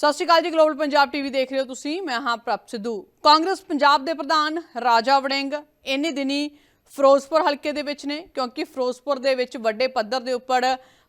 ਸਤਿ ਸ਼੍ਰੀ ਅਕਾਲ ਜੀ global Punjab TV ਦੇਖ ਰਹੇ ਹੋ ਤੁਸੀਂ। ਮੈਂ ਹਾਂ ਪ੍ਰਭ ਸਿੱਧੂ। ਕਾਂਗਰਸ ਪੰਜਾਬ ਦੇ ਪ੍ਰਧਾਨ, ਰਾਜਾ ਵੜਿੰਗ, ਇੰਨੇ ਦਿਨੀ ਫਿਰੋਜ਼ਪੁਰ ਹਲਕੇ ਦੇ ਵਿੱਚ ਨੇ, ਕਿਉਂਕਿ ਫਿਰੋਜ਼ਪੁਰ ਦੇ ਵਿੱਚ ਵੱਡੇ ਪੱਧਰ ਦੇ ਉੱਪਰ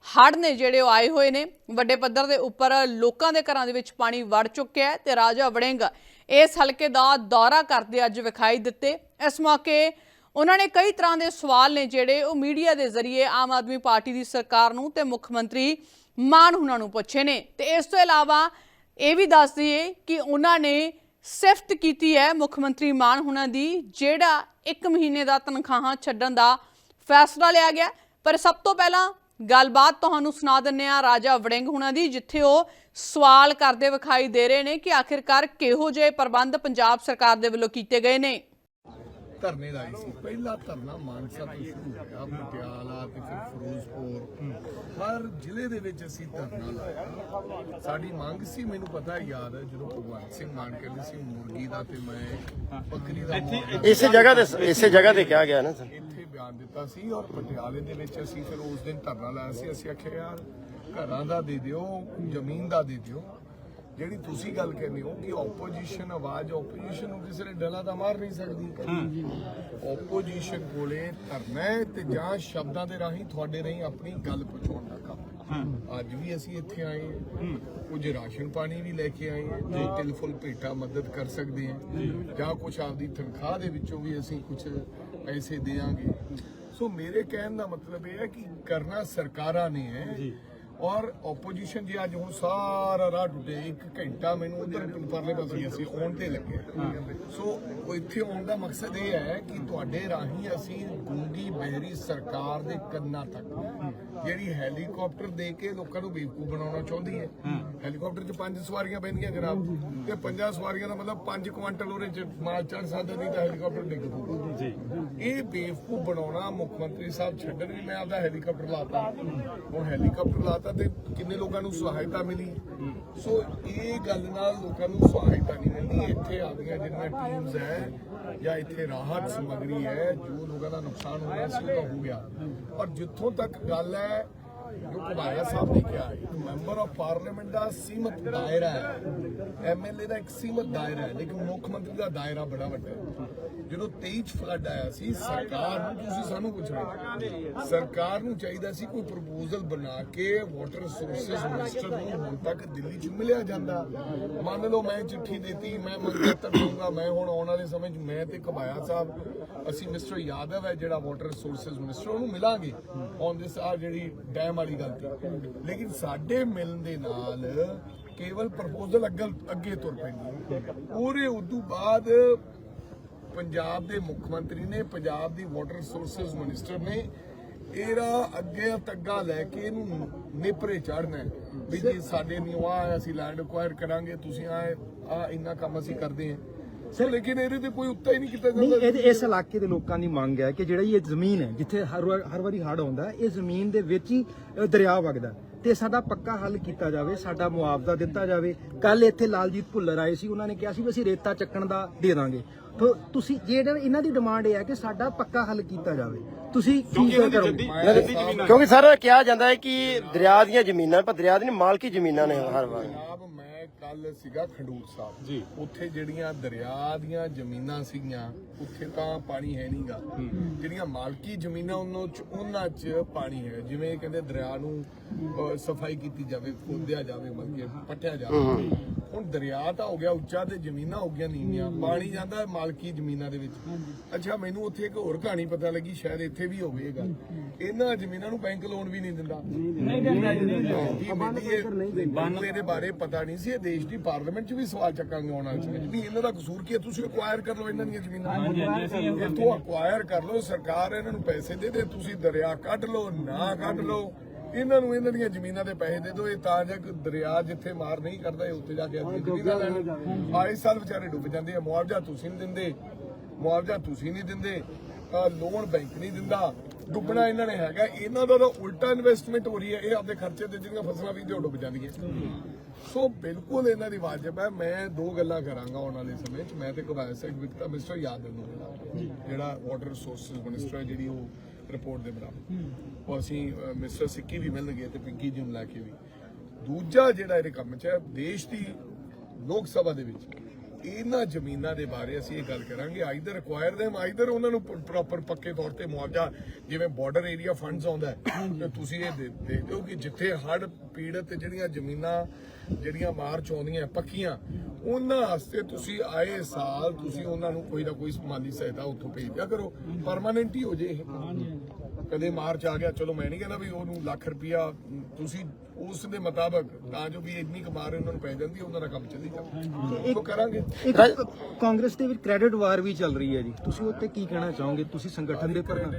ਹੜ੍ਹ ਨੇ ਜਿਹੜੇ ਉਹ ਆਏ ਹੋਏ ਨੇ। ਵੱਡੇ ਪੱਧਰ ਦੇ ਉੱਪਰ ਲੋਕਾਂ ਦੇ ਘਰਾਂ ਦੇ ਵਿੱਚ ਪਾਣੀ ਵੜ ਚੁੱਕਿਆ ਹੈ ਤੇ ਰਾਜਾ ਵੜਿੰਗ ਇਸ ਹਲਕੇ ਦਾ ਦੌਰਾ ਕਰਦੇ ਅੱਜ ਵਿਖਾਈ ਦਿੱਤੇ। ਇਸ ਮੌਕੇ ਉਹਨਾਂ ਨੇ ਕਈ ਤਰ੍ਹਾਂ ਦੇ ਸਵਾਲ ਨੇ ਜਿਹੜੇ ਉਹ ਮੀਡੀਆ ਦੇ ਜ਼ਰੀਏ ਆਮ ਆਦਮੀ ਪਾਰਟੀ ਦੀ ਸਰਕਾਰ ਨੂੰ ਤੇ ਮੁੱਖ ਮੰਤਰੀ ਮਾਨ ਹੁਣਾਂ ਨੂੰ ਪੁੱਛੇ ਨੇ। ਤੇ ਇਸ ਤੋਂ ਇਲਾਵਾ ਇਹ ਵੀ ਦੱਸ ਦਈਏ ਕਿ ਉਹਨਾਂ ਨੇ ਸਿਫਤ ਕੀਤੀ ਹੈ ਮੁੱਖ ਮੰਤਰੀ ਮਾਨ ਹੁਣਾਂ ਦੀ, ਜਿਹੜਾ 1 ਮਹੀਨੇ ਦਾ ਤਨਖਾਹਾਂ ਛੱਡਣ ਦਾ ਫੈਸਲਾ ਲਿਆ ਗਿਆ। ਪਰ ਸਭ ਤੋਂ ਪਹਿਲਾਂ ਗੱਲਬਾਤ ਤੁਹਾਨੂੰ ਸੁਣਾ ਦਿੰਨੇ ਆ ਰਾਜਾ ਵੜਿੰਗ ਹੁਣਾਂ ਦੀ, ਜਿੱਥੇ ਉਹ ਸਵਾਲ ਕਰਦੇ ਵਿਖਾਈ ਦੇ ਰਹੇ ਨੇ ਕਿ ਆਖਿਰਕਾਰ ਕਿਹੋ ਜਿਹੇ ਪ੍ਰਬੰਧ ਪੰਜਾਬ ਸਰਕਾਰ ਦੇ ਵੱਲੋਂ ਕੀਤੇ ਗਏ ਨੇ। ਧਰਨੇ ਲਾਏ ਸੀ ਪਹਿਲਾ ਧਰਨਾ ਮਾਨਸਾ ਤੋਂ ਸ਼ੁਰੂ ਹੋਇਆ ਪਟਿਆਲਾ ਤੇ ਫਿਰ ਫਿਰੋਜ਼ਪੁਰ। ਹਰ ਜ਼ਿਲ੍ਹੇ ਦੇ ਵਿੱਚ ਅਸੀਂ ਧਰਨਾ ਲਾਇਆ। ਸਾਡੀ ਮੰਗ ਸੀ ਮੈਨੂੰ ਪਤਾ ਹੈ ਯਾਦ ਹੈ ਜਦੋਂ ਭਗਵੰਤ ਸਿੰਘ ਮਾਨ ਕਹਿੰਦੇ ਸੀ ਮੁਰਗੀ ਦਾ ਤੇ ਮੈਂ ਬੱਕਰੀ ਦਾ ਇਸੇ ਜਗ੍ਹਾ ਤੇ ਇਸੇ ਜਗ੍ਹਾ ਤੇ ਕਿਹਾ ਗਿਆ ਨਾ ਸਰ। ਇੱਥੇ ਬਿਆਨ ਦਿੱਤਾ ਸੀ ਔਰ ਪਟਿਆਲੇ ਦੇ ਵਿੱਚ ਅਸੀਂ ਫਿਰ ਉਸ ਦਿਨ ਧਰਨਾ ਲਾਇਆ ਸੀ। ਅਸੀਂ ਆਖਿਆ ਯਾਰ ਘਰਾਂ ਦਾ ਦੇ ਦਿਓ ਜ਼ਮੀਨ ਦਾ ਦੇ ਦਿਓ। ਜਿਹੜੀ ਤੁਸੀਂ ਗੱਲ ਕਹਿੰਦੇ ਹੋ ਕਿ ਆਪੋਜੀਸ਼ਨ ਆਵਾਜ਼ ਆਪੋਜੀਸ਼ਨ ਨੂੰ ਕਿਸੇ ਨੇ ਡਲਾ ਤਾਂ ਮਾਰ ਨਹੀਂ ਸਕਦੀ। ਆਪੋਜੀਸ਼ਨ ਕੋਲੇ ਧਰਨਾ ਤੇ ਜਾਂ ਸ਼ਬਦਾਂ ਦੇ ਰਾਹੀਂ ਤੁਹਾਡੇ ਰਾਹੀਂ ਆਪਣੀ ਗੱਲ ਪਹੁੰਚਾਉਣ ਦਾ ਕੰਮ ਅੱਜ ਵੀ ਅਸੀਂ ਇੱਥੇ ਆਏ ਹਾਂ। ਕੁਝ ਰਾਸ਼ਨ ਪਾਣੀ ਵੀ ਲੈ ਕੇ ਆਏ ਹਾਂ। ਜੋ। ਤਿਲਫੁਲ ਭੇਟਾ ਮਦਦ ਕਰ ਸਕਦੇ ਹਾਂ। ਜਾਂ। ਕੁਝ ਆਪਦੀ ਤਨਖਾਹ ਦੇ ਵਿੱਚੋਂ ਵੀ ਅਸੀਂ ਕੁਝ ਪੈਸੇ ਦੇਾਂਗੇ ਸੋ ਮੇਰੇ ਕਹਿਣ ਦਾ ਮਤਲਬ ਇਹ ਹੈ ਕਿ ਕਰਨਾ ਸਰਕਾਰਾਂ ਨੇ ਹੈ। ਔਰ ਆਪੋਜੀਸ਼ਨ ਜੀ ਅੱਜ ਹੁਣ ਸਾਰਾ ਰਾਹ ਟੁੱਟੇ ਇੱਕ ਘੰਟਾ ਮੈਨੂੰ ਉਧਰ ਪਰਲੇ ਪਾਸੇ ਅਸੀਂ ਆਉਣ ਤੇ ਲੱਗੇ ਸੋ ਇੱਥੇ ਆਉਣ ਦਾ ਮਕਸਦ ਇਹ ਹੈ ਕਿ ਤੁਹਾਡੇ ਰਾਹੀਂ ਅਸੀਂ ਗੂੰਗੀ ਬਹਿਰੀ ਸਰਕਾਰ ਦੇ ਕੰਨਾਂ ਤੱਕ ਜਿਹੜੀ ਹੈਲੀਕਾਪਟਰ ਦੇ ਕੇ ਲੋਕਾਂ ਨੂੰ ਬੇਵਕੂਫ ਬਣਾਉਣਾ ਚਾਹੁੰਦੀ ਹੈ। ਹੈਲੀਕਾਪਟਰ 'ਚ ਪੰਜ ਸਵਾਰੀਆਂ ਪੈਂਦੀਆਂ ਜਨਾਬ। ਤੇ ਪੰਜਾਂ ਸਵਾਰੀਆਂ ਦਾ ਮਤਲਬ 5 ਕੁਆਂਟਲ ਉਹਦੇ 'ਚ ਮਾਲ ਚੜ ਸਕਦਾ ਨਹੀਂ ਤਾਂ ਹੈਲੀਕਾਪਟਰ ਡਿੱਗ ਪਊਗਾ ਜੀ। ਇਹ ਬੇਵਕੂਫ ਬਣਾਉਣਾ ਮੁੱਖ ਮੰਤਰੀ ਸਾਹਿਬ ਛੱਡਣ ਵੀ ਮੈਂ ਆਪਦਾ ਹੈਲੀਕਾਪਟਰ ਲਾਤਾ। ਹੁਣ ਹੈਲੀਕਾਪਟਰ ਲਾਤਾ ਤੇ ਕਿੰਨੇ ਲੋਕਾਂ ਨੂੰ ਸਹਾਇਤਾ ਮਿਲੀ? ਸੋ ਇਹ ਗੱਲ ਨਾਲ ਲੋਕਾਂ ਨੂੰ ਸਹਾਇਤਾ ਨਹੀਂ ਮਿਲਦੀ। ਇੱਥੇ ਆਉਂਦੀਆਂ ਜਿਹੜੀਆਂ ਟੀਮਸ ਹੈ ਜਾਂ ਇੱਥੇ ਰਾਹਤ ਸਮਗਰੀ ਹੈ, ਜੋ ਲੋਕਾਂ ਦਾ ਨੁਕਸਾਨ ਹੋਇਆ ਸੀ, ਉਹ ਤਾਂ ਹੋ ਗਿਆ। ਔਰ ਜਿੱਥੋਂ ਤੱਕ ਗੱਲ ਹੈ ਜੋ ਕੁਬਾਇਆ ਸਾਹਿਬ ਨੇ ਕਿਹਾ ਮੈਂਬਰ ਆਫ ਪਾਰਲੀਮੈਂਟ ਦਾ ਸੀਮਤ ਦਾਇਰਾ ਹੈ। ਐਮਐਲਏ ਦਾ ਇੱਕ ਸੀਮਤ ਦਾਇਰਾ ਹੈ, ਲੇਕਿਨ ਮੁੱਖ ਮੰਤਰੀ ਦਾ ਦਾਇਰਾ ਬੜਾ ਵੱਡਾ ਹੈ। ਜਦੋਂ 23 ਫਲੱਡ ਆਇਆ ਸੀ, ਸਰਕਾਰ ਨੂੰ ਤੁਸੀਂ ਸਾਨੂੰ ਪੁੱਛਣਾ ਸਰਕਾਰ ਨੂੰ ਚਾਹੀਦਾ ਸੀ ਕੋਈ ਪ੍ਰਪੋਜ਼ਲ ਬਣਾ ਕੇ ਵਾਟਰ ਰਿਸੋਰਸਸ ਮਿਨਿਸਟਰ ਨੂੰ ਹੁਣ ਤੱਕ ਦਿੱਲੀ ਚ ਮਿਲਿਆ ਜਾਂਦਾ। ਮੰਨ ਲਓ ਮੈਂ ਚਿੱਠੀ ਦਿੱਤੀ, ਮੈਂ ਮੰਗਤਰ ਦਊਂਗਾ, ਮੈਂ ਹੁਣ ਆਉਣ ਵਾਲੇ ਸਮੇਂ ਚ ਮੈਂ ਤੇ ਕਬਾਇਆ ਸਾਹਿਬ, ਅਸੀਂ ਮਿਸਟਰ ਯਾਦਵ ਹੈ ਜਿਹੜਾ ਵਾਟਰ ਰਿਸੋਰਸਸ ਮਿਨਿਸਟਰ ਉਹਨੂੰ ਮਿਲਾਂਗੇ। ਔਨ ਦਿਸ ਆ ਜਿਹੜੀ ਡੈਮ ਵਾਲੀ ਗੱਲ ਤੇ ਲੇਕਿਨ ਸਾਡੇ ਮਿਲਣ ਦੇ ਨਾਲ ਕੇਵਲ ਪ੍ਰਪੋਜ਼ਲ ਅੱਗੇ ਅੱਗੇ ਤੁਰ ਪੈਂਦੀ ਪੂਰੇ ਉਦੋਂ ਬਾਅਦ ਪੰਜਾਬ ਦੇ ਮੁੱਖ ਮੰਤਰੀ ਨੇ, ਪੰਜਾਬ ਦੀ ਵਾਟਰ ਰਿਸੋਰਸਸ ਮਿਨਿਸਟਰ ਨੇ ਇਹਦਾ ਅੱਗੇ ਤੱਗਾ ਲੈ ਕੇ ਇਹਨੂੰ ਨਿਪਰੇ ਚੜਨਾ ਵੀ ਜੀ ਸਾਡੇ ਨੂੰ ਆ ਅਸੀਂ ਲੈਂਡ ਅਕਵਾਇਰ ਕਰਾਂਗੇ, ਤੁਸੀਂ ਆ ਆ ਇੰਨਾ ਕੰਮ ਅਸੀਂ ਕਰਦੇ ਹਾਂ। ਸਰ ਲੇਕਿਨ ਇਹਦੇ ਤੇ ਕੋਈ ਉੱਤਾ ਹੀ ਨਹੀਂ ਕੀਤਾ ਨਹੀਂ ਜਾਂਦਾ ਇਹਦੇ ਇਸ ਇਲਾਕੇ ਦੇ ਲੋਕਾਂ ਦੀ ਮੰਗ ਹੈ ਕਿ ਜਿਹੜੀ ਇਹ ਜ਼ਮੀਨ ਹੈ ਜਿੱਥੇ ਹਰ ਵਾਰ- ਹਰ ਵਾਰੀ ਹੜ੍ਹ ਆਉਂਦਾ ਹੈ, ਇਹ ਜ਼ਮੀਨ ਦੇ ਵਿੱਚ ਹੀ ਅ, ਦਰਿਆ ਵਗਦਾ ਤੇ ਸਾਡਾ ਪੱਕਾ ਹੱਲ ਕੀਤਾ ਜਾਵੇ ਸਾਡਾ ਮੁਆਵਜ਼ਾ ਦਿੱਤਾ ਜਾਵੇ। ਕੱਲ ਇੱਥੇ ਲਾਲਜੀਤ ਭੁੱਲਰ ਆਏ ਸੀ ਉਹਨਾਂ ਨੇ ਕਿਹਾ ਸੀ ਵੀ ਅਸੀਂ ਰੇਤਾ ਚੱਕਣ ਦਾ ਦੇ ਦਾਂਗੇ। ਤੋ ਤੁਸੀਂ ਜਿਹੜਾ ਇਹਨਾਂ ਦੀ ਡਿਮਾਂਡ ਇਹ ਹੈ ਕਿ ਸਾਡਾ ਪੱਕਾ ਹੱਲ ਕੀਤਾ ਜਾਵੇ ਤੁਸੀਂ ਕੀ ਕਰੋਗੇ? ਕਿਉਂਕਿ ਸਰ ਕਿਹਾ ਜਾਂਦਾ ਹੈ ਕਿ ਦਰਿਆ ਦੀਆਂ ਜ਼ਮੀਨਾਂ ਪਰ ਦਰਿਆ ਦੀਆਂ ਮਾਲਕੀ ਜ਼ਮੀਨਾਂ ਨੇ ਹਰ ਵਾਰ। ਕੱਲ ਸੀਗਾ ਖੰਡੂਰ ਸਾਹਿਬ। ਜੀ। ਉੱਥੇ ਜਿਹੜੀਆਂ ਦਰਿਆ ਦੀਆਂ ਜ਼ਮੀਨਾਂ ਸੀਗੀਆਂ ਉੱਥੇ ਤਾਂ ਪਾਣੀ ਹੈ ਨਹੀਂਗਾ। ਜਿਹੜੀਆਂ ਮਾਲਕੀ ਜ਼ਮੀਨਾਂ ਉਹਨਾਂ ਚ ਉਹਨਾਂ 'ਚ ਪਾਣੀ ਹੈ। ਜਿਵੇਂ ਕਹਿੰਦੇ ਦਰਿਆ ਨੂੰ ਸਫ਼ਾਈ ਕੀਤੀ ਜਾਵੇ ਖੋਦਿਆ ਜਾਵੇ ਮਤਲਬ ਪੱਟਿਆ ਜਾਵੇ। ਹੁਣ ਦਰਿਆ ਤਾਂ ਹੋ ਗਿਆ ਉੱਚਾ ਤੇ ਜ਼ਮੀਨਾਂ ਹੋ ਗਈਆਂ ਨੀਵੀਆਂ। ਪਾਣੀ ਜਾਂਦਾ ਮਾਲਕੀ ਜ਼ਮੀਨਾਂ ਦੇ ਵਿੱਚ। ਅੱਛਾ ਮੈਨੂੰ ਉੱਥੇ ਇੱਕ ਹੋਰ ਕਹਾਣੀ ਪਤਾ ਲੱਗੀ ਸ਼ਾਇਦ ਇੱਥੇ ਵੀ ਹੋਵੇਗਾ ਇਹਨਾਂ ਜ਼ਮੀਨਾਂ ਨੂੰ ਬੈਂਕ ਲੋਨ ਵੀ ਨਹੀਂ ਦਿੰਦਾ। ਨਹੀਂ ਮੈਨੂੰ ਇਹਦੇ ਬਾਰੇ ਪਤਾ ਨਹੀਂ ਸੀ ਇਹ ਦੇਸ਼ ਦੀ ਪਾਰਲੀਮੈਂਟ 'ਚ ਵੀ ਸਵਾਲ ਚੱਕਾਂਗੇ ਆਉਣ ਵਾਲੇ ਸਮੇਂ ਵੀ ਇਹਨਾਂ ਦਾ ਕਸੂਰ ਕੀ ਹੈ? ਤੁਸੀਂ ਅਕਵਾਇਰ ਕਰ ਲਓ ਇਹਨਾਂ ਦੀਆਂ ਜ਼ਮੀਨਾਂ। ਇੱਥੋਂ ਅਕਵਾਇਰ ਕਰ ਲਓ ਸਰਕਾਰ ਇਹਨਾਂ ਨੂੰ ਪੈਸੇ ਦੇ ਦੇ ਤੁਸੀਂ ਦਰਿਆ ਕੱਢ ਲਓ ਨਾ ਕੱਢ ਲਓ। ਇਹਨਾਂ ਨੂੰ ਇਹਨਾਂ ਦੀਆਂ ਜ਼ਮੀਨਾਂ ਦੇ ਪੈਸੇ ਦੇ ਦਿਓ, ਇਹ ਤਾਂ ਜਾ ਦਰਿਆ ਜਿੱਥੇ ਮਾਰ ਨਹੀਂ ਕਰਦਾ, ਇਹ ਉੱਥੇ ਜਾ ਕੇ ਆਪਣੀ ਜ਼ਮੀਨਾਂ ਲੈਣ ਆਏ ਸਾਲ ਵਿਚਾਰੇ ਡੁੱਬ ਜਾਂਦੇ ਆ, ਮੁਆਵਜ਼ਾ ਤੁਸੀਂ ਨਹੀਂ ਦਿੰਦੇ, ਮੁਆਵਜ਼ਾ ਤੁਸੀਂ ਨਹੀਂ ਦਿੰਦੇ ਲੋਨ ਬੈਂਕ ਨਹੀਂ ਦਿੰਦਾ। ਡੁੱਬਣਾ ਇਹਨਾਂ ਨੇ ਹੈਗਾ, ਇਹਨਾਂ ਦਾ ਤਾਂ ਉਲਟਾ ਇਨਵੈਸਟਮੈਂਟ ਹੋ ਰਹੀ ਹੈ, ਇਹ ਆਪਦੇ ਖਰਚੇ ਤੇ ਜਿਹੜੀਆਂ ਫਸਲਾਂ ਵੀ ਡੁੱਬ ਜਾਂਦੀਆਂ ਸੋ ਬਿਲਕੁਲ ਇਹਨਾਂ ਦੀ ਵਾਜਬ ਹੈ, ਮੈਂ ਦੋ ਗੱਲਾਂ ਕਰਾਂਗਾ ਆਉਣ ਵਾਲੇ ਸਮੇਂ 'ਚ, ਮੈਂ ਤੇ ਕਬਾਇ ਸਿੰਘ ਵਿਕਤਾ ਮਿਸਟਰ ਯਾਦਵ ਨੂੰ ਜਿਹੜਾ ਵਾਟਰ ਰਿਸੋਰਸਸ ਮਿਨਿਸਟਰ ਹੈ, ਜਿਹੜੀ ਉਹ ਰਿਪੋਰਟ ਦੇ ਬਰਾਬਰ ਉਹ ਅਸੀਂ ਮਿਸਟਰ ਸਿੱਕੀ ਵੀ ਮਿਲਣਗੇ ਤੇ ਪਿੰਕੀ ਜੀ ਨੂੰ ਲੈ ਕੇ ਵੀ। ਦੂਜਾ ਜਿਹੜਾ ਇਹਦੇ ਕੰਮ 'ਚ ਹੈ, ਦੇਸ਼ ਦੀ ਲੋਕ ਸਭਾ ਦੇ ਵਿੱਚ ਇਹਨਾਂ ਜ਼ਮੀਨਾਂ ਦੇ ਬਾਰੇ ਅਸੀਂ ਇਹ ਗੱਲ ਕਰਾਂਗੇ। ਆਈਦਰ ਰਿਕੁਆਇਰ them ਆਈਦਰ ਉਹਨਾਂ ਨੂੰ ਪ੍ਰੋਪਰ ਪੱਕੇ ਤੌਰ ਤੇ ਮੁਆਵਜ਼ਾ ਜਿਵੇਂ ਬਾਰਡਰ ਏਰੀਆ ਫੰਡਸ ਆਉਂਦਾ ਤੇ ਤੁਸੀਂ ਇਹ ਦੇਖਦੇ ਹੋ ਕਿ ਜਿੱਥੇ ਹੜ੍ਹ ਪੀੜਤ ਜਿਹੜੀਆਂ ਜ਼ਮੀਨਾਂ ਜਿਹੜੀਆਂ ਮਾਰਚ ਆਉਂਦੀਆਂ ਪੱਕੀਆਂ ਉਹਨਾਂ ਵਾਸਤੇ ਤੁਸੀਂ ਆਏ ਸਾਲ ਤੁਸੀਂ ਉਹਨਾਂ ਨੂੰ ਕੋਈ ਨਾ ਕੋਈ ਮਾਲੀ ਸਹਾਇਤਾ ਉੱਥੋਂ ਭੇਜਿਆ ਕਰੋ। ਪਰਮਾਨੈਂਟ ਹੀ ਹੋ ਜੇ ਇਹ। ਕਦੇ ਮਾਰਚ ਆ ਗਿਆ ਚਲੋ ਮੈਂ ਨਹੀਂ ਕਹਿੰਦਾ ਵੀ ਉਹਨੂੰ ਲੱਖ ਰੁਪਇਆ ਤੁਸੀਂ ਉਸ ਦੇ ਮੁਤਾਬਕ ਤਾਂ ਜੋ ਵੀ ਇੰਨੀ ਕਮਾਰ ਉਹਨਾਂ ਨੂੰ ਪੈ ਜਾਂਦੀ ਹੈ, ਉਹਨਾਂ ਦਾ ਕੰਮ ਚੱਲੀ ਜਾਵੇ ਉਹ ਕਰਾਂਗੇ। ਕਾਂਗਰਸ ਦੇ ਵਿੱਚ ਕ੍ਰੈਡਿਟ ਵਾਰ ਵੀ ਚੱਲ ਰਹੀ ਹੈ ਜੀ। ਤੁਸੀਂ ਉੱਤੇ ਕੀ ਕਹਿਣਾ ਚਾਹੋਗੇ? ਤੁਸੀਂ ਸੰਗਠਨ ਦੇ ਪ੍ਰਧਾਨ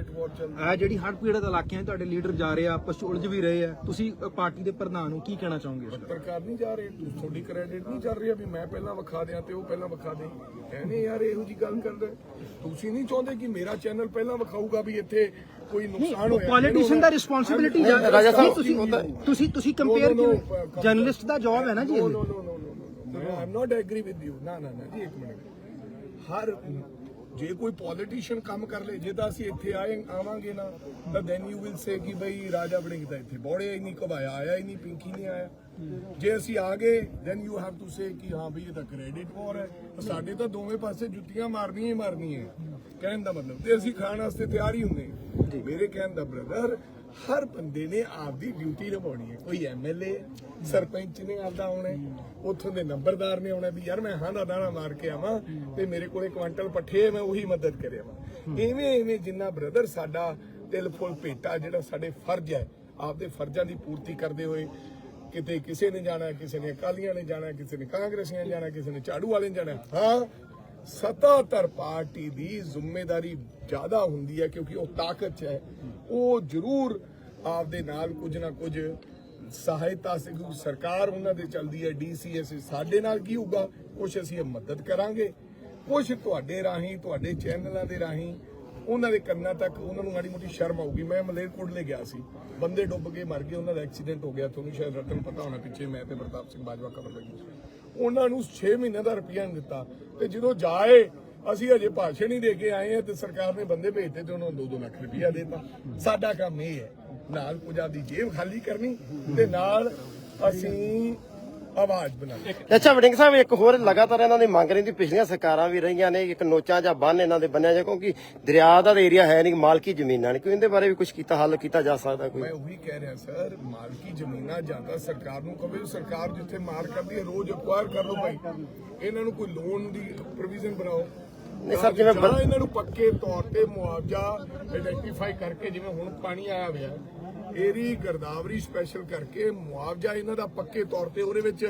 ਆ ਜਿਹੜੀ ਹੜ੍ਹ ਪੀੜਤ ਇਲਾਕਿਆਂ ਤੁਹਾਡੇ ਲੀਡਰ ਜਾ ਰਹੇ ਆ ਆਪਸ 'ਚ ਉਲਝ ਵੀ ਰਹੇ ਆ ਤੁਸੀਂ ਪਾਰਟੀ ਦੇ ਪ੍ਰਧਾਨ ਨੂੰ ਕੀ ਕਹਿਣਾ ਚਾਹੋਗੇ ਇਸ ਨਹੀਂ ਜਾ ਰਹੀ। ਤੁਹਾਡੀ ਕ੍ਰੈਡਿਟ ਨਹੀਂ ਚੱਲ ਰਹੀ ਵੀ ਮੈਂ ਪਹਿਲਾਂ ਵਿਖਾ ਦਿਆਂ ਤੇ ਉਹ ਪਹਿਲਾਂ ਵਿਖਾ ਦੇ ਐਵੇਂ ਯਾਰ ਇਹੋ ਜੀ ਗੱਲ ਕਰਦੇ ਤੁਸੀਂ ਨਹੀਂ ਚਾਹੁੰਦੇ ਕਿ ਮੇਰਾ ਚੈਨਲ ਪਹਿਲਾਂ ਵਿਖਾਊਗਾ ਵੀ ਇੱਥੇ ਕੋਈ ਨੁਕਸਾਨ ਹੋਇਆ। ਪੋਲੀਟੀਸ਼ੀਅਨ ਦਾ ਰਿਸਪੌਂਸਿਬਿਲਿਟੀ ਰਾਜਾ ਸਾਹਿਬ, ਤੁਸੀਂ ਤੁਸੀਂ ਤੁਸੀਂ ਕੰਪੇਅਰ ਕਿਵੇਂ ਜਰਨਲਿਸਟ ਦਾ ਜੌਬ ਹੈ ਨਾ ਜੀ ਇਹ। No no no I'm not agree with you ਨਾ ਨਾ ਨਾ ਜੀ ਇੱਕ ਮਿੰਟ। ਹਰ ਜੇ ਕੋਈ ਪੋਲੀਟੀਸ਼ੀਅਨ ਕੰਮ ਕਰ ਲੇ ਜੇ ਤਾਂ ਅਸੀਂ ਇੱਥੇ ਆਏ ਆਵਾਂਗੇ ਨਾ ਤਾਂ ਦੈਨ ਯੂ ਵਿਲ ਸੇ ਕਿ ਬਈ ਰਾਜਾ ਵੜਿੰਗ ਤਾਂ ਇੱਥੇ ਬੋੜੇ ਹੀ ਨਹੀਂ ਕਬਾਇਆ ਆਇਆ ਹੀ ਨਹੀਂ ਪਿੰਕੀ ਨਹੀਂ ਆਇਆ। ਜੇ ਅਸੀਂ ਆ ਗਏ then you have to say ਕਿ ਹਾਂ ਬਈ ਇਹ ਤਾਂ ਕ੍ਰੈਡਿਟ ਵਾਰ ਹੈ। ਸਾਡੇ ਤਾਂ ਦੋਵੇਂ ਪਾਸੇ ਜੁੱਤੀਆਂ ਮਾਰਨੀਆਂ ਹੀ ਮਾਰਨੀਆਂ। ਕਹਿਣ ਦਾ ਮਤਲਬ ਤੇ ਅਸੀਂ ਖਾਣ ਵਾਸਤੇ ਤਿਆਰ ਹੀ ਹੁੰਦੇ। ਮੇਰੇ ਕਹਿਣ ਦਾ ਬ੍ਰਦਰ ਹਰ ਬੰਦੇ ਨੇ ਆਪਦੀ ਡਿਊਟੀ ਨਿਭਾਉਣੀ ਹੈ। ਕੋਈ ਐਮਐਲਏ ਸਰਪੰਚ ਨੇ ਆਪਦਾ ਆਉਣਾ ਉੱਥੋਂ ਦੇ ਨੰਬਰਦਾਰ ਨੇ ਆਉਣਾ ਵੀ ਯਾਰ ਮੈਂ ਹਾਂ ਦਾ ਦਾਣਾ ਮਾਰ ਕੇ ਆਵਾਂ ਤੇ ਮੇਰੇ ਕੋਲੇ ਕੁਆਂਟਲ ਪੱਠੇ ਮੈਂ ਉਹੀ ਮਦਦ ਕਰੇ ਆਵਾਂ। ਐਵੇਂ ਐਵੇਂ ਜਿੰਨਾ ਬ੍ਰਦਰ ਸਾਡਾ ਤਿਲ ਫੁੱਲ ਭੇਟਾ ਜਿਹੜਾ ਸਾਡੇ ਫਰਜ਼ ਹੈ, ਆਪਦੇ ਫਰਜ਼ਾਂ ਦੀ ਪੂਰਤੀ ਕਰਦੇ ਹੋਏ, ਕਿਤੇ ਕਿਸੇ ਨੇ ਜਾਣਾ, ਕਿਸੇ ਨੇ ਅਕਾਲੀਆਂ ਨੇ ਜਾਣਾ, ਕਿਸੇ ਨੇ ਕਾਂਗਰਸੀਆਂ ਨੇ ਜਾਣਾ, ਕਿਸੇ ਨੇ ਝਾੜੂ ਵਾਲੇ ਨੇ ਜਾਣਾ, ਹਾਂ ਸਤਾਧਰ ਪਾਰਟੀ ਦੀ ਜ਼ਿੰਮੇਵਾਰੀ ਜ਼ਿਆਦਾ ਹੁੰਦੀ ਹੈ ਕਿਉਂਕਿ ਉਹ ਤਾਕਤ 'ਚ ਹੈ। ਉਹ ਜ਼ਰੂਰ ਆਪਦੇ ਨਾਲ ਕੁਝ ਨਾ ਕੁਝ ਸਹਾਇਤਾ ਸੇ ਸਰਕਾਰ ਉਹਨਾਂ ਦੇ ਚੱਲਦੀ ਹੈ ਡੀਸੀਐਸ ਸਾਡੇ ਨਾਲ ਕੀ ਹੋਊਗਾ? ਕੁਝ ਅਸੀਂ ਮਦਦ ਕਰਾਂਗੇ। ਕੁਝ ਤੁਹਾਡੇ ਰਾਹੀਂ, ਤੁਹਾਡੇ ਚੈਨਲਾਂ ਦੇ ਰਾਹੀਂ ਉਹਨਾਂ ਦੇ ਕੰਨਾਂ ਤੱਕ ਉਹਨਾਂ ਨੂੰ ਮਾੜੀ ਮੋਟੀ ਸ਼ਰਮ ਆਊਗੀ। ਮੈਂ ਮਲੇਰਕੋਟਲੇ ਗਿਆ ਸੀ। ਬੰਦੇ ਡੁੱਬ ਕੇ ਮਰ ਗਏ, ਉਹਨਾਂ ਦਾ ਐਕਸੀਡੈਂਟ ਹੋ ਗਿਆ। ਤੁਹਾਨੂੰ ਸ਼ਾਇਦ ਰਤਨ ਪਤਾ ਹੋਣਾ ਪਿੱਛੇ ਮੈਂ ਤੇ ਪ੍ਰਤਾਪ ਸਿੰਘ ਬਾਜਵਾ ਖਬਰ ਲੱਗੀ ਉਹਨਾਂ ਨੂੰ 6 ਮਹੀਨੇ ਦਾ ਰੁਪਈਆ ਨਹੀਂ ਦਿੱਤਾ। ਤੇ ਜਦੋਂ ਜਾਏ, ਅਸੀਂ ਅਜੇ ਭਾਸ਼ਣ ਹੀ ਦੇ ਕੇ ਆਏ ਆ ਤੇ ਸਰਕਾਰ ਨੇ ਬੰਦੇ ਭੇਜਤੇ ਤੇ ਉਹਨਾਂ ਨੂੰ 2-2 ਲੱਖ ਰੁਪਈਆ ਦੇਤਾ। ਸਾਡਾ ਕੰਮ ਇਹ ਹੈ, ਨਾਲ ਕੁਝ ਦੀ ਜੇਬ ਖਾਲੀ ਕਰਨੀ ਤੇ ਨਾਲ ਅਸੀਂ ਆਵਾਜ਼ ਬਣਾਉਣੀ ਅੱਛਾ ਵੜਿੰਗ ਸਾਹਿਬ ਇੱਕ ਹੋਰ ਲਗਾਤਾਰ ਇਹਨਾਂ ਦੀ ਮੰਗ ਰਹਿੰਦੀ ਪਿਛਲੀਆਂ ਸਰਕਾਰਾਂ ਵੀ ਰਹੀਆਂ ਨੇ ਇੱਕ ਨੋਚਾਂ ਜਾਂ ਬੰਨ ਇਹਨਾਂ ਦੇ ਬੰਨਿਆ ਜਾ ਕਿਉਂਕਿ ਦਰਿਆ ਦਾ ਏਰੀਆ ਹੈ ਨਹੀਂ ਮਾਲਕੀ ਜ਼ਮੀਨਾਂ ਨੇ ਕੋਈ ਇਹਦੇ ਬਾਰੇ ਵੀ ਕੁਝ ਕੀਤਾ ਹੱਲ ਕੀਤਾ ਜਾ ਸਕਦਾ ਕੋਈ? ਮੈਂ ਉਹੀ ਕਹਿ ਰਿਹਾ ਸਰ ਮਾਲਕੀ ਜ਼ਮੀਨਾਂ ਜਾਂਦਾ ਸਰਕਾਰ ਨੂੰ ਕਵੇ ਸਰਕਾਰ ਜਿੱਥੇ ਮਾਰ ਕਰਦੀ ਹੈ ਰੋਜ਼ ਅਕਵਾਇਰ ਕਰ ਲਓ ਭਾਈ। ਇਹਨਾਂ ਨੂੰ ਕੋਈ ਲੋਨ ਦੀ ਪ੍ਰੋਵੀਜ਼ਨ ਬਣਾਓ। ਨਹੀਂ ਸਰ, ਜਿਵੇਂ ਇਹਨਾਂ ਨੂੰ ਪੱਕੇ ਤੌਰ ਤੇ ਮੁਆਵਜ਼ਾ ਆਇਡੈਂਟੀਫਾਈ ਕਰਕੇ ਜਿਵੇਂ ਹੁਣ ਪਾਣੀ ਆਇਆ ਹੋਇਆ ਏਰੀ ਗਰਦਾਵਰੀ ਸਪੈਸ਼ਲ ਕਰਕੇ ਮੁਆਵਜ਼ਾ ਇਹਨਾਂ ਦਾ ਪੱਕੇ ਤੌਰ ਤੇ ਉਹਦੇ ਵਿੱਚ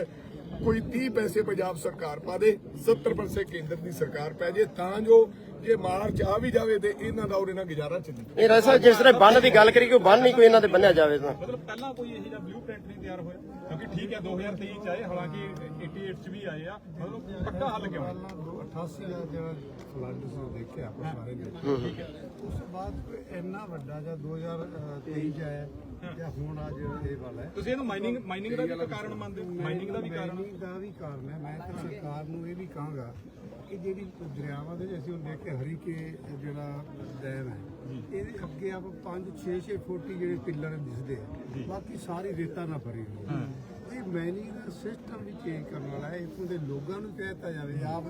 ਕੋਈ 30 ਪੈਸੇ ਪੰਜਾਬ ਸਰਕਾਰ ਪਾ ਦੇ 70 ਪੈਸੇ ਕੇਂਦਰ ਦੀ ਸਰਕਾਰ ਪੈ ਜੇ ਤਾਂ ਜੋ ਜੇ ਮਾਰਚ ਆ ਵੀ ਜਾਵੇ ਤੇ ਇਹਨਾਂ ਦਾ ਉਹਦੇ ਨਾਲ ਗੁਜ਼ਾਰਾ ਚੱਲੇ ਇਹ ਰਾਜਾ ਸਾਹਿਬ ਜਿਸ ਤਰ੍ਹਾਂ ਬੰਨ ਦੀ ਗੱਲ ਕਰੀ ਕਿ ਉਹ ਬੰਨ ਨਹੀਂ ਕੋਈ ਇਹਨਾਂ ਦੇ ਬੰਨਿਆ ਜਾਵੇ ਤਾਂ ਮਤਲਬ ਪਹਿਲਾਂ ਕੋਈ ਇਹੋ ਜਿਹਾ ਬਲੂਪ੍ਰਿੰਟ ਨਹੀਂ ਤਿਆਰ ਹੋਇਆ ਕਿਉਂਕਿ ਠੀਕ ਹੈ 2023 ਚ ਆਏ ਹਾਲਾਂਕਿ 88 ਚ ਵੀ ਆਏ ਆ ਮਤਲਬ ਪੱਕਾ ਹੱਲ ਕਿਉਂ? 88 ਦਾ ਜਿਹੜਾ ਫਲੱਡ ਸੀ ਉਹ ਦੇਖਿਆ ਆਪਾਂ ਸਾਰੇ ਨੇ ਉਸ ਤੋਂ ਬਾਅਦ ਇੰਨਾ ਵੱਡਾ ਜਾਂ 2023 ਚ ਆਇਆ ਜਾਂ ਹੁਣ ਅੱਜ ਇਹ ਵਾਲਾ ਹੈ। ਤੁਸੀਂ ਇਹਨੂੰ ਮਾਈਨਿੰਗ ਮਾਈਨਿੰਗ ਦਾ ਵੀ ਕੋਈ ਕਾਰਨ ਮੰਨਦੇ ਹੋ? ਮਾਈਨਿੰਗ ਦਾ ਵੀ ਕਾਰਨ Mining ਦਾ ਵੀ ਕਾਰਨ ਹੈ। ਮੈਂ ਤਾਂ ਸਰਕਾਰ ਨੂੰ ਇਹ ਵੀ ਕਹਾਂਗਾ ਕਿ ਜਿਹੜੀ ਦਰਿਆਵਾਂ ਦੇ ਅਸੀਂ ਹੁਣ ਦੇਖ ਕੇ ਹਰੀਕੇ ਜਿਹੜਾ ਡੈਮ ਹੈ ਇਹਦੇ ਅੱਗੇ ਆਪ 5 6 6 ਫੁੱਟ ਹੀ ਜਿਹੜੇ ਪਿੱਲਰ ਦਿਸਦੇ ਆ। ਬਾਕੀ ਸਾਰੀ ਰੇਤਾ ਨਾਲ ਭਰੀ ਹੋਈ ਹੈ। ਇਹ ਮੈਨਿੰਗ ਦਾ ਸਿਸਟਮ ਵੀ ਚੇਂਜ ਕਰਨ ਵਾਲਾ ਹੈ। ਇਥੋਂ ਦੇ ਲੋਕਾਂ ਨੂੰ ਕਹਿ ਦਿੱਤਾ ਜਾਵੇ ਆਪ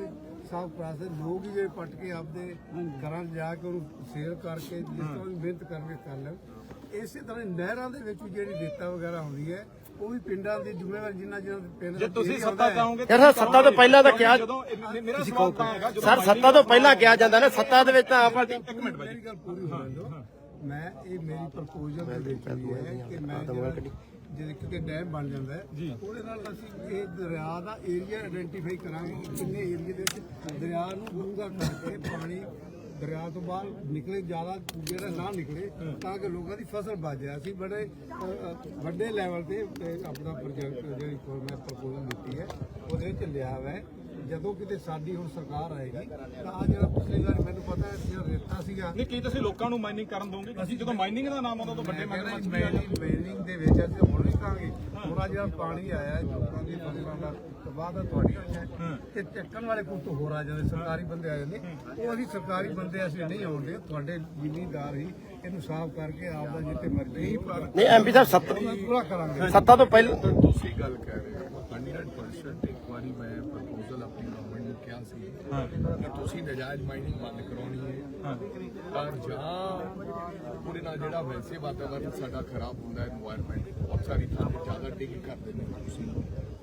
ਸਾਫ਼ ਪ੍ਰਾਸੇ ਲੋਕ ਹੀ ਜਿਹੜੇ ਪੱਟ ਕੇ ਆਪਦੇ ਘਰਾਂ 'ਚ ਜਾ ਕੇ ਉਹਨੂੰ ਸੇਲ ਕਰਕੇ ਜਿਸ ਤਰ੍ਹਾਂ ਵੀ ਮਿਹਨਤ ਕਰਕੇ ਕਰ ਲੈਣ। ਇਸੇ ਤਰ੍ਹਾਂ ਹੀ ਨਹਿਰਾਂ ਦੇ ਵਿੱਚ ਵੀ ਜਿਹੜੀ ਰੇਤਾ ਵਗੈਰਾ ਆਉਂਦੀ ਹੈ ਉਹ ਵੀ ਪਿੰਡਾਂ ਦੀ ਜ਼ਿੰਮੇਵਾਰੀ ਜਿੰਨਾ ਜਿੰਨਾ ਪਿੰਡ ਜੇ ਤੁਸੀਂ ਸੱਤਾ ਹੈ, ਚਾਹੋਗੇ ਯਾਰ ਸਰ, ਸੱਤਾ ਤੋਂ ਪਹਿਲਾਂ ਤਾਂ ਕਿਹਾ ਜਦੋਂ ਮੇਰਾ ਸਵਾਲ ਤਾਂ ਹੈਗਾ ਸਰ ਸੱਤਾ ਤੋਂ ਪਹਿਲਾਂ ਕਿਹਾ ਜਾਂਦਾ ਨਾ ਸੱਤਾ ਦੇ ਵਿੱਚ ਤਾਂ ਆਪ ਇੱਕ ਮਿੰਟ ਬਾਈ ਮੇਰੀ ਗੱਲ ਪੂਰੀ ਦਿਓ। ਮੈਂ ਇਹ ਮੇਰੀ ਪ੍ਰਪੋਜ਼ਲ ਦੇ ਵਿੱਚ ਵੀ ਹੈ ਕਿ ਮੈਂ ਜੇ ਕਿਤੇ ਡੈਮ ਬਣ ਜਾਂਦਾ ਹੈ। ਉਹਦੇ ਨਾਲ ਅਸੀਂ ਇਹ ਦਰਿਆ ਦਾ ਏਰੀਆ ਆਇਡੈਂਟੀਫਾਈ ਕਰਾਂਗੇ ਕਿੰਨੇ ਏਰੀਆ ਦੇ ਵਿੱਚ ਦਰਿਆ ਨੂੰ ਡੂੰਘਾ ਕਰਕੇ ਪਾਣੀ ਦਰਿਆ ਤੋਂ ਬਾਹਰ ਨਿਕਲੇ ਜ਼ਿਆਦਾ ਜਿਹੜਾ ਨਾ ਨਿਕਲੇ ਤਾਂ ਕਿ ਲੋਕਾਂ ਦੀ ਫਸਲ ਬਚ ਜਾਏ। ਅਸੀਂ ਬੜੇ ਵੱਡੇ ਲੈਵਲ ਤੇ ਤੇ ਆਪਣਾ ਪ੍ਰੋਜੈਕਟ ਜਿਹੜੀ ਮੈਂ ਪ੍ਰਪੋਜ਼ਲ ਦਿੱਤੀ ਹੈ ਉਹਦੇ ਵਿੱਚ ਲਿਆ ਹੋਇਆ ਹੈ। ਜਦੋਂ ਕਿਤੇ ਸਾਡੀ ਹੁਣ ਸਰਕਾਰ ਆਏਗੀ ਤਾਂ ਆ ਜਿਹੜਾ ਪਿਛਲੀ ਵਾਰ ਮੈਨੂੰ ਪਤਾ ਹੈ ਜਿਹੜਾ ਰੇਤਾ ਸੀਗਾ। ਨਹੀਂ ਕੀ ਤੁਸੀਂ ਲੋਕਾਂ ਨੂੰ ਮਾਈਨਿੰਗ ਕਰਨ ਦੋਗੇ? ਅਸੀਂ ਜਦੋਂ ਮਾਈਨਿੰਗ ਦਾ ਨਾਮ ਆਉਂਦਾ ਤਾਂ ਵੱਡੇ ਵੀ ਜਾਂਦੇ ਮੈਨਿੰਗ ਮੈਨਿੰਗ ਦੇ ਵਿੱਚ ਅਸੀਂ ਹੁਣ ਕਹਾਂਗੇ ਹੁਣ ਆਹ ਜਿਹੜਾ ਪਾਣੀ ਆਇਆ ਹੈ ਲੋਕਾਂ ਦੀ ਫਸਲਾਂ ਦਾ ਤਬਾਹ ਦਾ ਤੁਹਾਡੀ ਹੋਈਆਂ ਤੇ ਚੱਕਣ ਵਾਲੇ ਕੁਝ ਹੋਰ ਆ ਜਾਂਦੇ ਸਰਕਾਰੀ ਬੰਦੇ ਆ ਜਾਂਦੇ। ਉਹ ਅਸੀਂ ਸਰਕਾਰੀ ਬੰਦੇ ਅਸੀਂ ਨਹੀਂ ਆਉਂਦੇ। ਤੁਹਾਡੇ ਜ਼ਿਮੀਂਦਾਰ ਹੀ ਇਹਨੂੰ ਸਾਫ਼ ਕਰਕੇ ਆਪ ਦਾ ਜਿੱਤੇ ਮਰਜ਼ੀ ਨਹੀਂ ਐਮਪੀ ਸਾਹਿਬ ਸੱਤਾ ਤੋਂ ਪਹਿਲਾਂ ਤੁਸੀਂ ਗੱਲ ਕਰ ਰਹੇ ਹੋ 100% ਇੱਕ ਵਾਰੀ ਮੈਂ ਪ੍ਰਪੋਜ਼ਲ ਆਪਣੀ ਗਵਰਨਮੈਂਟ ਨੂੰ ਕਿਹਾ ਸੀ ਕਿ ਤੁਸੀਂ ਨਜਾਇਜ਼ ਮਾਈਨਿੰਗ ਬੰਦ ਕਰਾਉਣੀ ਹੈ। ਪਰ ਜਾਂ ਪੂਰੇ ਨਾਲ ਜਿਹੜਾ ਵੈਸੇ ਵਾਤਾਵਰਣ ਸਾਡਾ ਖਰਾਬ ਹੁੰਦਾ ਹੈ এনवायरमेंट ਥਾਂ ਜ਼ਿਆਦਾ ਡਿਗ ਕਰਦੇ ਨੇ ਤੁਸੀਂ।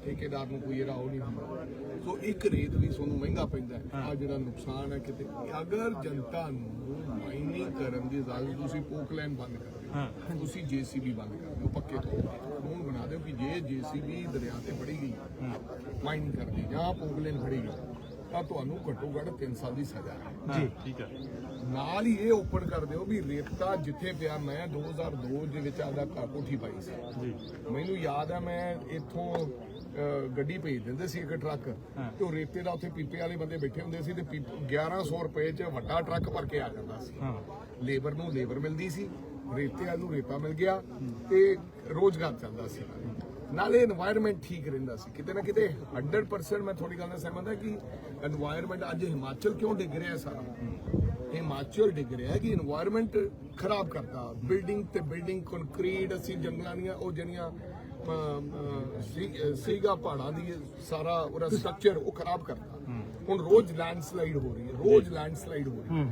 ਠੇਕੇਦਾਰ ਨੂੰ ਕੋਈ ਰਾਹ ਨਹੀਂ ਹੁੰਦਾ। ਸੋ ਇੱਕ ਰੇਤ ਵੀ ਤੁਹਾਨੂੰ ਮਹਿੰਗਾ ਪੈਂਦਾ ਆ ਜਿਹੜਾ ਨੁਕਸਾਨ ਹੈ ਕਿਤੇ ਅਗਰ ਜਨਤਾ ਨੂੰ ਮਾਈਨਿੰਗ ਕਰਨ ਦੀ ਇਜਾਜ਼ਤ ਤੁਸੀਂ ਪੋਕਲੈਨ ਬੰਦ ਕਰ ਦਿਓ। ਤੁਸੀਂ ਜੀਸੀਬੀ ਬੰਦ ਕਰ ਦਿਓ ਪੱਕੇ ਤੌਰ ਤੇ। ਕਾਨੂੰਨ ਬਣਾ ਦਿਓ ਕਿ ਜੇ ਜੀਸੀਬੀ ਦਰਿਆ ਤੇ ਫੜੀ ਗਈ ਮਾਈਨਿੰਗ ਕਰਦੀ ਜਾਂ ਪੋਕਲੈਨ ਫੜੀ ਗਈ ਤਾਂ ਤੁਹਾਨੂੰ ਘੱਟੋ ਘੱਟ 3 ਸਾਲ ਦੀ ਸਜ਼ਾ ਹੈ। ਜੀ। ਠੀਕ ਹੈ। ਨਾਲ ਹੀ ਇਹ ਓਪਨ ਕਰ ਦਿਓ ਵੀ ਰੇਤਾ ਜਿੱਥੇ ਪਿਆ ਮੈਂ 2002 ਦੇ ਵਿੱਚ ਆਦਾ ਘਰ ਕੋਠੀ ਪਾਈ ਸੀ। ਮੈਨੂੰ ਯਾਦ ਹੈ ਮੈਂ ਇੱਥੋਂ ਗੱਡੀ ਭੇਜ ਦਿੰਦੇ ਸੀ ਇੱਕ ਟਰੱਕ ਤੇ ਉਹ ਰੇਤੇ ਦਾ ਉੱਥੇ ਪੀਪੇ ਵਾਲੇ ਬੰਦੇ ਬੈਠੇ ਹੁੰਦੇ ਸੀ ਤੇ 1100 ਰੁਪਏ 'ਚ ਵੱਡਾ ਟਰੱਕ ਭਰ ਕੇ ਆ ਜਾਂਦਾ ਸੀ। ਲੇਬਰ ਨੂੰ ਲੇਬਰ ਮਿਲਦੀ ਸੀ ਰੇਤੇ ਵਾਲ ਰੇਤਾ ਮਿਲ ਗਿਆ ਤੇ ਰੋਜ਼ਗਾਰ ਚੱਲਦਾ ਸੀ। ਨਾਲੇ এনवायरमेंट ਠੀਕ ਰਹਿੰਦਾ ਸੀ। ਕਿਤੇ ਨਾ ਕਿਤੇ 100% ਮੈਂ ਥੋੜੀ ਗੱਲ ਨਾਲ ਸਹਿਮਤ ਹਾਂ ਕਿ এনवायरमेंट ਅੱਜ ਹਿਮਾਚਲ ਕਿਉਂ ਡਿੱਗ ਰਿਹਾ ਸਾਰਾ? ਹਿਮਾਚਲ ਡਿੱਗ ਰਿਹਾ ਕਿ এনवायरमेंट ਖਰਾਬ ਕਰਦਾ ਬਿਲਡਿੰਗ ਤੇ ਬਿਲਡਿੰਗ ਕੰਕਰੀਟ ਅਸੀਂ ਜੰਗਲਾਂ ਦੀਆਂ ਉਹ ਜਿਹੜੀਆਂ ਸੀਗਾ ਪਹਾੜਾਂ ਦੀ ਸਾਰਾ ਉਹਦਾ ਸਟਰਕਚਰ ਉਹ ਖਰਾਬ ਕਰਦਾ ਹੁਣ ਰੋਜ਼ ਲੈਂਡਸਲਾਈਡ ਹੋ ਰਹੀ ਹੈ ਰੋਜ਼ ਲੈਂਡਸਲਾਈਡ ਹੋ ਰਹੀ ਹੈ।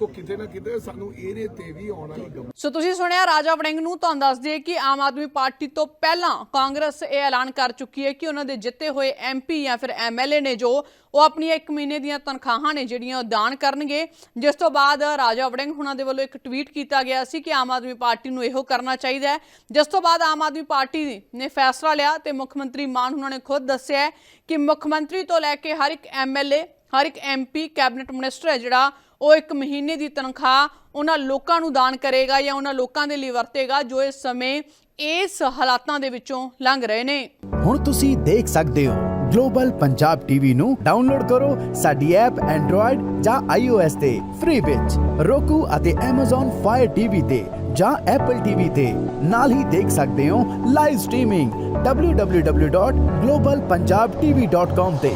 ਸੋ ਕਿਤੇ ਨਾ ਕਿਤੇ ਸਾਨੂੰ ਇਹਦੇ ਤੇ ਵੀ ਆਉਣ ਵਾਲੀ ਗਵ ਸੋ ਤੁਸੀਂ ਸੁਣਿਆ ਰਾਜਾ ਵੜਿੰਗ ਨੂੰ, ਤੁਹਾਨੂੰ ਦੱਸ ਦਈਏ ਕਿ ਆਮ ਆਦਮੀ ਪਾਰਟੀ ਤੋਂ ਪਹਿਲਾਂ ਕਾਂਗਰਸ ਇਹ ਐਲਾਨ ਕਰ ਚੁੱਕੀ ਹੈ ਕਿ ਉਹਨਾਂ ਦੇ ਜਿੱਤੇ ਹੋਏ ਐਮਪੀ ਜਾਂ ਫਿਰ ਐਮਐਲਏ ਨੇ ਜੋ ਉਹ ਆਪਣੀਆਂ ਇੱਕ ਮਹੀਨੇ ਦੀਆਂ ਤਨਖਾਹਾਂ ਨੇ ਜਿਹੜੀਆਂ ਉਹ ਦਾਨ ਕਰਨਗੇ। ਜਿਸ ਤੋਂ ਬਾਅਦ ਰਾਜਾ ਵੜਿੰਗ ਹੁਣਾਂ ਦੇ ਵੱਲੋਂ ਇੱਕ ਟਵੀਟ ਕੀਤਾ ਗਿਆ ਸੀ ਕਿ ਆਮ ਆਦਮੀ ਪਾਰਟੀ ਨੂੰ ਇਹੋ ਕਰਨਾ ਚਾਹੀਦਾ ਹੈ। ਜਿਸ ਤੋਂ ਬਾਅਦ ਆਮ ਆਦਮੀ ਪਾਰਟੀ ਨੇ ਫੈਸਲਾ ਲਿਆ ਤੇ ਮੁੱਖ ਮੰਤਰੀ ਮਾਨ ਹੁਣਾਂ ਨੇ ਖੁਦ ਦੱਸਿਆ ਕਿ ਮੁੱਖ ਮੰਤਰੀ ਤੋਂ ਲੈ ਕੇ ਹਰ ਇੱਕ ਐਮਐਲਏ ਹਰ ਇੱਕ ਐਮਪੀ ਕੈਬਨਿਟ ਮਿਨਿਸਟਰ ਹੈ ਜਿਹੜਾ ਉਹ ਇੱਕ ਮਹੀਨੇ ਦੀ ਤਨਖਾਹ ਉਹਨਾਂ ਲੋਕਾਂ ਨੂੰ ਦਾਨ ਕਰੇਗਾ ਜਾਂ ਉਹਨਾਂ ਲੋਕਾਂ ਦੇ ਲਈ ਵਰਤੇਗਾ ਜੋ ਇਸ ਸਮੇਂ ਇਸ ਹਾਲਾਤਾਂ ਦੇ ਵਿੱਚੋਂ ਲੰਘ ਰਹੇ ਨੇ। ਹੁਣ ਤੁਸੀਂ ਦੇਖ ਸਕਦੇ ਹੋ ਗਲੋਬਲ ਪੰਜਾਬ ਟੀਵੀ ਨੂੰ ਡਾਊਨਲੋਡ ਕਰੋ ਸਾਡੀ ਐਪ ਐਂਡਰੋਇਡ ਜਾਂ ਆਈਓਐਸ ਤੇ ਫ੍ਰੀ ਵਿੱਚ, roku ਅਤੇ Amazon Fire TV ਤੇ ਜਾਂ Apple TV ਤੇ। ਨਾਲ ਹੀ ਦੇਖ ਸਕਦੇ ਹੋ ਲਾਈਵ ਸਟ੍ਰੀਮਿੰਗ www.globalpunjabtv.com ਤੇ।